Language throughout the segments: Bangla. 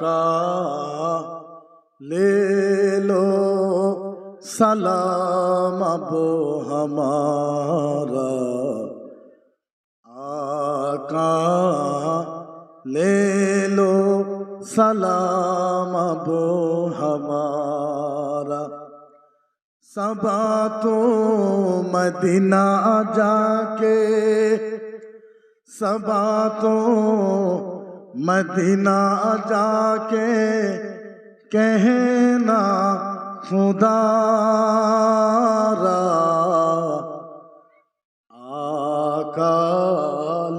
का ले लो सलाम अब हमारा आका ले लो सलाम अब हमारा सबा तो मदीना जाके सबा तो मदीना जाके कहना खुदारा आका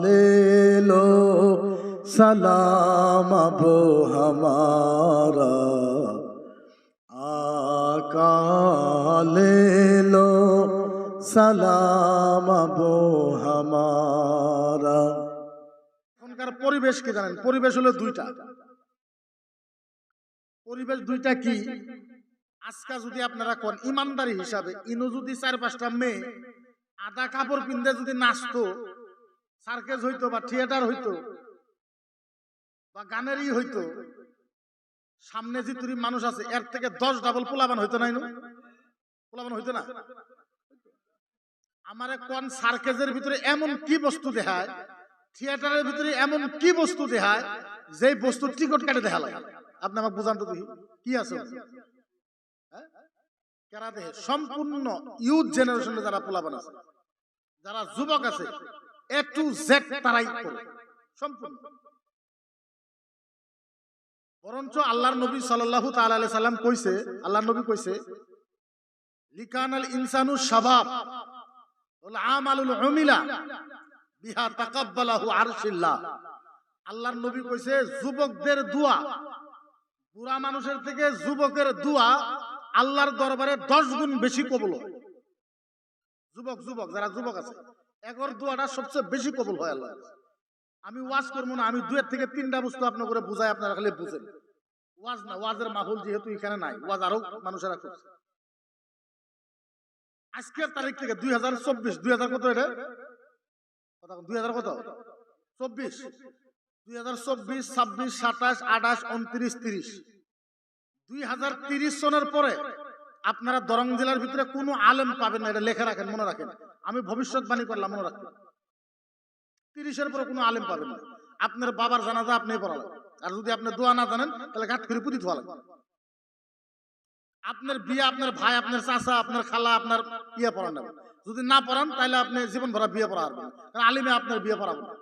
ले लो, सलाम अब हमारा आका ले लो, सलाम अब हमारा। পরিবেশ কি জানেন, পরিবেশ হলো দুইটা। পরিবেশ দুইটা কি? আজকা যদি আপনারা কোন, ইমানদারি হিসাবে, ইনো যদি চার পাঁচটা মেয়ে আদা কাপড় পিনতে যদি নাচতো, সার্কেস হইতো বা থিয়েটার হইতো, বা গানেরই হইতো, সামনে যে তুরি মানুষ আছে, এর থেকে দশ ডাবল পোলাবান হইতো নো? পোলাবান হইতো না? আমারে কোন সার্কেজের ভিতরে এমন কি বস্তু দেখায় থিয়েটারের ভিতরে এমন কি বস্তু দেখায় যে বস্তু টিকট কাটে দেখা লাগে? আপনি আমাকে বুঝান তো দেখি। কি আছে? হ্যাঁ? দেহে সম্পূর্ণ ইউথ জেনারেশনে যারা পোলাপান আছে, যারা যুবক আছে এ টু জেড তারাই করে সম্পূর্ণ। বরঞ্চ আল্লাহর নবী সাল্লাল্লাহু তাআলা আলাইহি সাল্লাম কইছে, আল্লাহর নবী কইছে, লিকানাল ইনসানু শাবাব ওয়াল আমালুল উমিলা বিহা তাকাব্বালাহু আরশিল্লাহ। আল্লাহর নবী কইছে, যুবকদের দোয়া। বুড়া মানুষের থেকে যুবকের দোয়া আল্লাহর দরবারে দশ গুণ বেশি হয়। যুবক যুবক, যারা যুবক আছে, এগর দোয়াটা সবচেয়ে বেশি কবুল হয় আল্লাহ আমি ওয়াজ করব না, আমি দুয়ের থেকে তিনটা বস্তু আপনার করে বুঝাই, আপনারা খালি বুঝেন। ওয়াজ না, ওয়াজের মাহুল যেহেতু এখানে নাই, ওয়াজ আরও মানুষেরা করছে। আজকের তারিখ থেকে দুই হাজার চব্বিশ, দুই হাজার কত এটা? ছাব্বিশ, সাতাশ, আঠাশ, উনত্রিশ, তিরিশ। দুই হাজার তিরিশ সনের পরে আপনারা দরং জেলার ভিতরে কোনো আলেম পাবেন না, এটা লেখা রাখেন, মনে রাখেন। আমি ভবিষ্যৎবাণী করলাম, মনে রাখেন। তিরিশের পরে কোনো আলেম পাবেন না। আপনার বাবার জানাজা আপনি পড়ালেন। আর যদি আপনি দোয়া না জানেন, তাহলে ঘাট করে পুঁতি ধোয়া আপনার বিয়ে, আপনার ভাই, আপনার চাচা, আপনার খালা, আপনার বিয়ে পড়ান যদি না পড়ান, তাহলে আপনি জীবন ভরা বিয়ে পড়া পারবেন কারণ আলিমে আপনার বিয়ে পড়াবো না।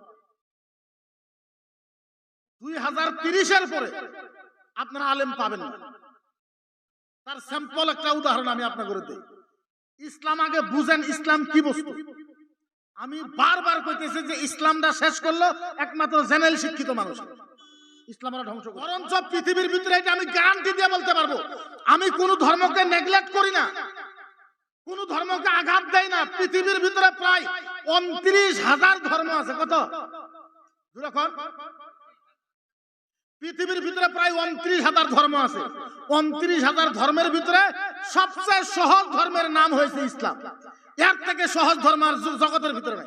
দুই হাজার তিরিশের পরে আপনারা আলেম পাবেন না। তার স্যাম্পল একটা উদাহরণ আমি আপনাকে দিই। ইসলাম আগে বুঝেন ইসলাম কি বস্তু। আমি বারবার কইতেছি যে ইসলামটা শেষ করল একমাত্র জেনারেল শিক্ষিত মানুষ। ইসলাম আমরা ধ্বংস বরঞ্চ পৃথিবীর ভিতরে আমি গ্যারান্টি দিয়ে বলতে পারব। আমি কোন ধর্মকে নেগলেক্ট করি না। কোন ধর্মকে আঘাত দেয় না। পৃথিবীর ভিতরে প্রায় উনত্রিশ হাজার ধর্ম আছে। কত? পৃথিবীর ভিতরে প্রায় উনত্রিশ হাজার ধর্ম আছে। উনত্রিশ হাজার ধর্মের ভিতরে সবচেয়ে সহজ ধর্মের নাম হয়েছে ইসলাম। এর থেকে সহজ ধর্ম আর জগতের ভিতরে